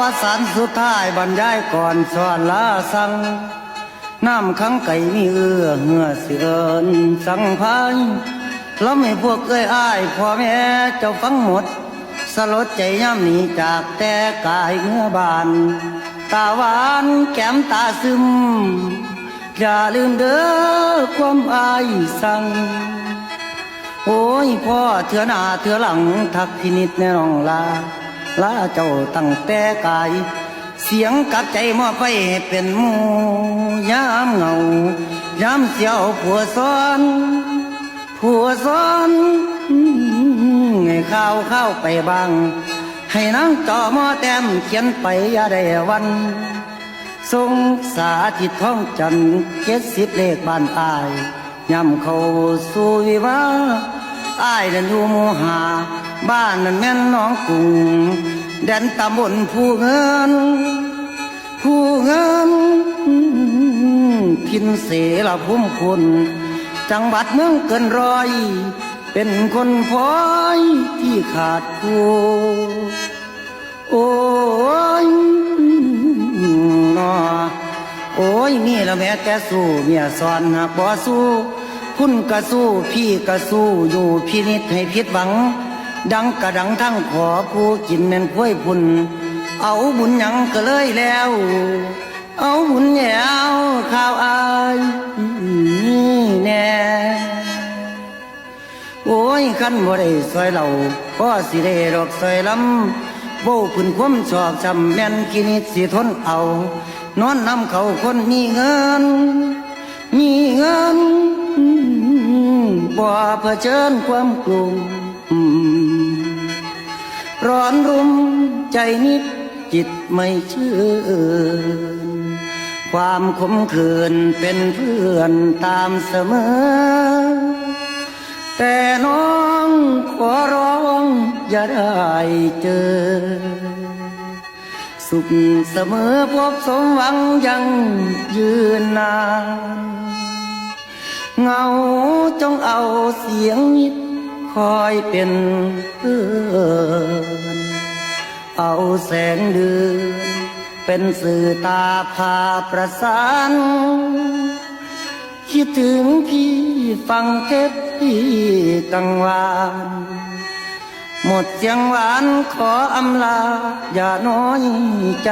วสารสุดท้ายบรรยายก่อนสอนลาสังน้ำขังไก่มีเอื้อเหือเสือนสังพายแล้วไม่พวกเอ้ยอ้ายพ่อแม่เจ้าฟังหมด สลดใจย่ำหนีจากแต่กายเมื่อบาน ตาหวานแก้มตาซึม อย่าลืมเด้อความอายสั่งโอ้ยพ่อเถื่อหน้าเถื่อหลังทักพินิดในรองลา ลาเจ้าตั้งแต่กาย เสียงกับใจมอบไปเป็นมูยามเหงายามเสียวผัวซ้อนผัวซ้อนให้ข้าวข้าวไปบาง ให้นางจอมอแต้มเขียนไปอย่าได้วันทรงสาธิตท้องจันเจ็ดสิบเลขบ้านอายย่ำเขาสู่วิวาอายนั้นอยู่มูหา บ้านนั้นแม่นน้องกุ้งแดนตำบลผู้เงิน ผู้เงินทินเสละพุ่มคุณ จังหวัดเมืองเกินร้อย เป็นคนพลอยที่ขาดผู้โอ้ยนอโอ้ยนี่ละแม่แต่สู้เมียสอนหากบ่สู้ คุณก็สู้พี่ก็สู้อยู่พินิจให้ผิดหวัง ดังกระดังทั้งขอผู้กินแม่นพ้วยพุ่น เอาบุญหยังก็เลยแล้ว เอาบุญแยวข้าวอายแน่โอ้ยขันบ่ได้ซอยเราก็สิได้ดอกซอยลำโบ้พื้นความชอบจำแม่นกินิดสิทนเอา นอนนำเขาคนมีเงิน มีเงินบ่เผชิญความกลุ่ม ร้อนรุมใจนิดจิตไม่เชื่อความขมขื่นเป็นเพื่อนตามเสมอ แต่น้องขอร้องอย่าได้เจอ สุขเสมอพบสมหวังยังยืนนาน เงาจงเอาเสียงนิด คอยเป็นเพื่อนเอาแสงเดือนเป็นสื่อตาพาประสาน คิดถึงพี่ฟังเทปพี่กังวานหมดเสียงหวานขออำลาอย่าน้อยใจ